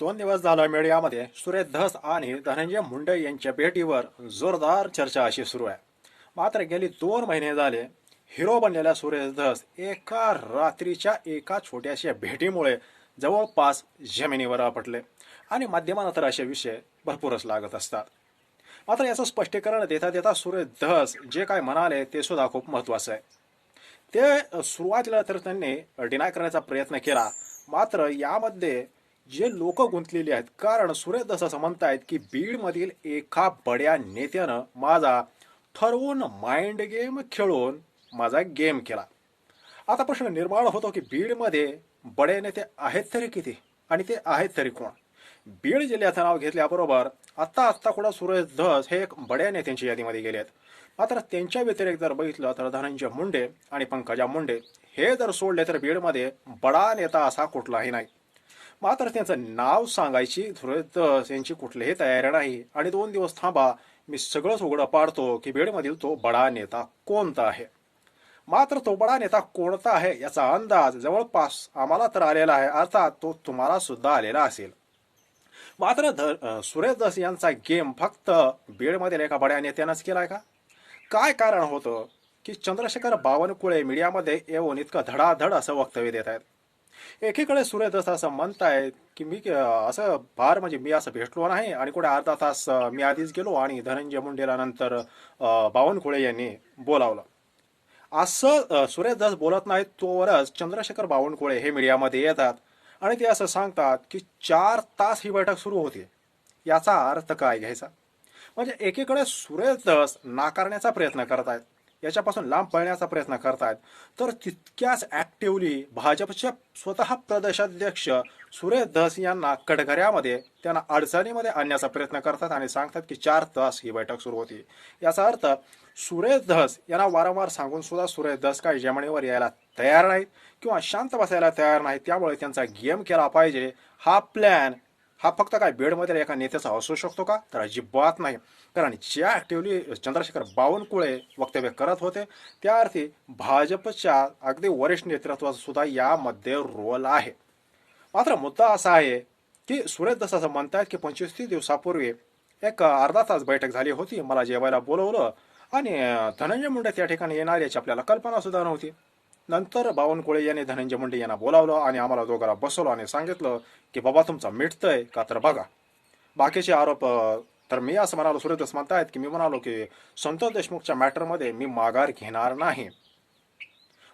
दोन दिवस झालं मीडियामध्ये सुरेश धस आणि धनंजय मुंडे यांच्या भेटीवर जोरदार चर्चा अशी सुरू आहे. मात्र गेली दोन महिने झाले हिरो बनलेल्या सुरेश धस एका रात्रीच्या एका छोट्याशा भेटीमुळे जवळपास जमिनीवर आपटले आणि माध्यमांना तर असे विषय भरपूरच लागत असतात. मात्र याचं स्पष्टीकरण देता देता सुरेश धस जे काय म्हणाले ते सुद्धा खूप महत्वाचं आहे. ते सुरुवातीला तर त्यांनी डिनाय करण्याचा प्रयत्न केला मात्र यामध्ये जे लोक गुंतलेली आहेत कारण सुरेश दस म्हणत म्हणतायत की बीडमधील एका बड्या नेत्यानं माझा ठरवून माइंड गेम खेळून माझा गेम केला. आता प्रश्न निर्माण होतो की बीडमध्ये बडे नेते आहेत तरी किती? आणि ते आहेत तरी कोण? बीड जिल्ह्याचं नाव घेतल्याबरोबर आत्ता आत्ता कुठं सुरेश धस हे एक बड्या नेत्यांच्या यादीमध्ये गेले आहेत मात्र त्यांच्या व्यतिरिक्त जर बघितलं तर धनंजय मुंडे आणि पंकजा मुंडे हे जर सोडले तर बीडमध्ये बडा नेता असा कुठलाही नाही. मात्र त्यांचं नाव सांगायची सुरेश धस यांची कुठलीही तयारी नाही. आणि दोन दिवस थांबा मी सगळंच उघडं पाडतो की बीडमधील तो बडा नेता कोणता आहे? मात्र तो बडा नेता कोणता आहे याचा अंदाज जवळपास आम्हाला तर आलेला आहे. अर्थात तो तुम्हाला सुद्धा आलेला असेल. मात्र ध सुरेश दस यांचा गेम फक्त बीडमधील एका बड्या नेत्यानंच केलाय का? काय कारण होतं की चंद्रशेखर बावनकुळे मीडियामध्ये येऊन इतकं धडाधड असं वक्तव्य देत आहेत? एकीकडे सूर्यदस्त असं म्हणतायत की मी असं फार म्हणजे मी असं भेटलो नाही आणि कुठे अर्धा तास मी आधीच गेलो आणि धनंजय मुंडेला नंतर बावनकुळे यांनी बोलावलं. असं सूर्यदास बोलत नाहीत तोवरच चंद्रशेखर बावनकुळे हे मीडियामध्ये येतात आणि ते असं सांगतात की चार तास ही बैठक सुरू होती. याचा अर्थ काय घ्यायचा? म्हणजे एकीकडे सूर्यदास नाकारण्याचा प्रयत्न करत आहेत याच्यापासून लांब पळण्याचा प्रयत्न करतायत तर तितक्याच ऍक्टिव्हली भाजपचे स्वतः प्रदेशाध्यक्ष सुरेश धस यांना कडघऱ्यामध्ये त्यांना अडचणीमध्ये आणण्याचा प्रयत्न करतात आणि सांगतात की चार तास ही बैठक सुरू होती. याचा अर्थ सुरेश धस यांना वारंवार सांगून सुद्धा सुरेश धस काही जमिनीवर यायला तयार नाहीत किंवा शांत बसायला तयार नाहीत. त्यामुळे त्यांचा गेम केला पाहिजे. हा प्लॅन हा फक्त काय बेडमधील एका नेत्याचा असू शकतो का? तर अजिबात नाही. कारण ज्या ॲक्टिव्हली चंद्रशेखर बावनकुळे वक्तव्य करत होते त्या अर्थी भाजपच्या अगदी वरिष्ठ नेतृत्वाचा सुद्धा यामध्ये रोल आहे. मात्र मुद्दा असा आहे की सुरेश दस असं म्हणतात की पंचवीस तीस दिवसापूर्वी एक अर्धा तास बैठक झाली होती मला जेवायला बोलवलं आणि धनंजय मुंडे त्या ठिकाणी येणार याची आपल्याला कल्पना सुद्धा नव्हती. नंतर बावनकुळे यांनी धनंजय मुंडे यांना बोलावलं आणि आम्हाला दोघांना बसवलं आणि सांगितलं की बाबा तुमचा मिटतंय का तर बघा. बाकीचे आरोप तर मी असं म्हणालो सुरेश म्हणतायत की मी म्हणालो की संतोष देशमुखच्या मॅटरमध्ये मी माघार घेणार नाही.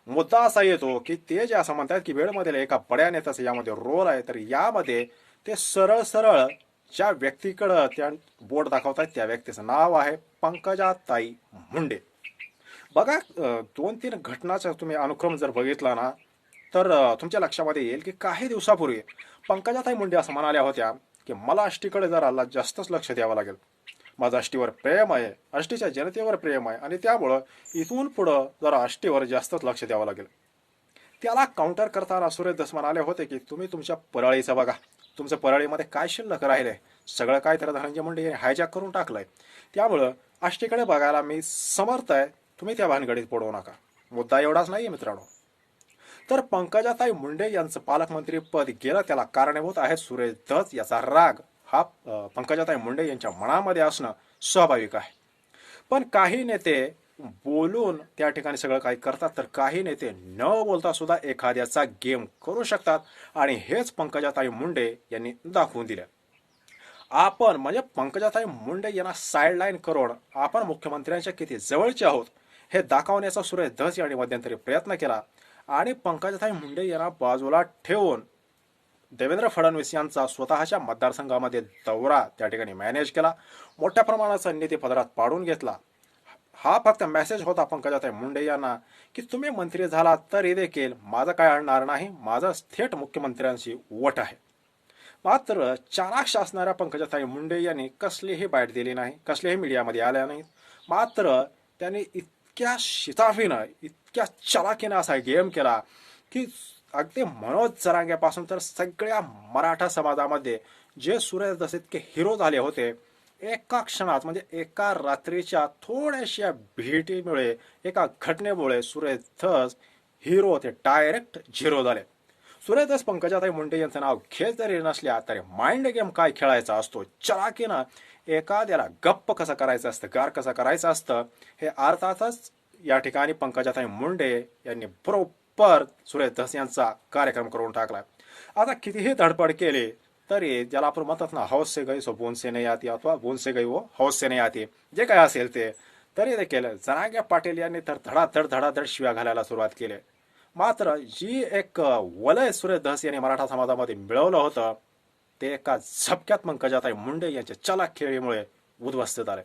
मुद्दा असा येतो की ते जे असं म्हणतात की वेळमधील एका बड्या नेत्याचा यामध्ये रोल आहे तर यामध्ये ते सरळ सरळ ज्या व्यक्तीकडं त्या बोर्ड दाखवतात त्या व्यक्तीचं नाव आहे पंकजाताई मुंडे. बघा दोन तीन घटनाचा तुम्ही अनुक्रम जर बघितला ना तर तुमच्या लक्षामध्ये येईल की काही दिवसापूर्वी पंकजाताई मुंडे असं म्हणाल्या होत्या की मला आष्टीकडे जरा जास्तच लक्ष द्यावं लागेल. माझं आष्टीवर प्रेम आहे आष्टीच्या जनतेवर प्रेम आहे आणि त्यामुळं इथून पुढं जरा आष्टीवर जास्तच लक्ष द्यावं लागेल. त्याला काउंटर करताना सुरेश दस म्हणाले होते की तुम्ही तुमच्या परळीचं बघा. तुमचं परळीमध्ये काय शिल्लक राहिलंय? सगळं काय तर धनंजय मुंडे यांनी हायजॅक करून टाकलंय. त्यामुळं आष्टीकडे बघायला मी समर्थ आहे. तुम्ही त्या भानगडीत पडवू नका. मुद्दा एवढाच नाहीये मित्रांनो. तर पंकजाताई मुंडे यांचं पालकमंत्री पद गेलं त्याला कारणीभूत आहे सुरेश दस याचा राग. हा पंकजाताई मुंडे यांच्या मनामध्ये असणं स्वाभाविक आहे. पण काही नेते बोलून त्या ठिकाणी सगळं काही करतात तर काही नेते न बोलता सुद्धा एखाद्याचा गेम करू शकतात. आणि हेच पंकजाताई मुंडे यांनी दाखवून दिलं. आपण म्हणजे पंकजाताई मुंडे यांना साईडलाईन करून आपण मुख्यमंत्र्यांच्या किती जवळचे आहोत हे दाखवण्याचा सुरेश धस यांनी मध्यंतरी प्रयत्न केला आणि पंकजाताई मुंडे यांना बाजूला ठेवून देवेंद्र फडणवीस यांचा स्वतःच्या मतदारसंघामध्ये दौरा त्या ठिकाणी मॅनेज केला. मोठ्या प्रमाणाचा निधी पदरात पाडून घेतला. हा फक्त मेसेज होता पंकजाताई मुंडे यांना की तुम्ही मंत्री झाला तरी देखील माझं काय आणणार नाही माझं थेट मुख्यमंत्र्यांशी वट आहे. मात्र चाणाक्ष असणाऱ्या पंकजाताई मुंडे यांनी कसलीही बाईट दिली नाही कसलीही मीडियामध्ये आल्या नाहीत. मात्र त्यांनी इतक्या शिताफीनं इतक्या चलाकीनं असा गेम केला की अगदी मनोज जरांग्यापासून तर सगळ्या मराठा समाजामध्ये जे सुरेश इतके हिरो झाले होते एका क्षणात म्हणजे एका रात्रीच्या थोड्याशा भेटीमुळे एका घटनेमुळे सुरेश धस हिरो होते डायरेक्ट झिरो झाले. सुरेदास पंकजाताई मुंडे यांचं नाव घेत जरी नसल्या तरी माइंड गेम काय खेळायचा असतो? चलाकीनं एखाद्याला गप्प कसं करायचं असतं गार कसं करायचं असतं हे अर्थातच या ठिकाणी पंकजाताई मुंडे यांनी बरोबर सुरेश धस यांचा कार्यक्रम करून टाकला. आता कितीही धडपड केली तरी ज्याला आपण म्हणतात ना हौस से गई सो बोन से नाही आती अथवा बोन से गई वो हौस से नाही आती. जे काय असेल ते. तरी ते केलं. जनाग्या पाटील यांनी तर धडाधड धडाधड शिव्या घालायला सुरुवात केली. मात्र जी एक वलय सुरेश धस यांनी मराठा समाजामध्ये मिळवलं होतं ते एका झपक्यात पंकजाताई मुंडे यांच्या चलाक खेळीमुळे उद्ध्वस्त झाले.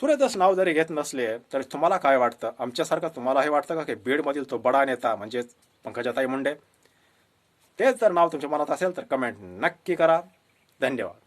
सूर्यदास नाव जरी घेत नसले तरी तुम्हाला काय वाटतं? आमच्यासारखं तुम्हाला हे वाटतं का की बीडमधील तो बडा नेता म्हणजेच पंकजाताई मुंडे? तेच जर नाव तुमच्या मनात असेल तर कमेंट नक्की करा. धन्यवाद.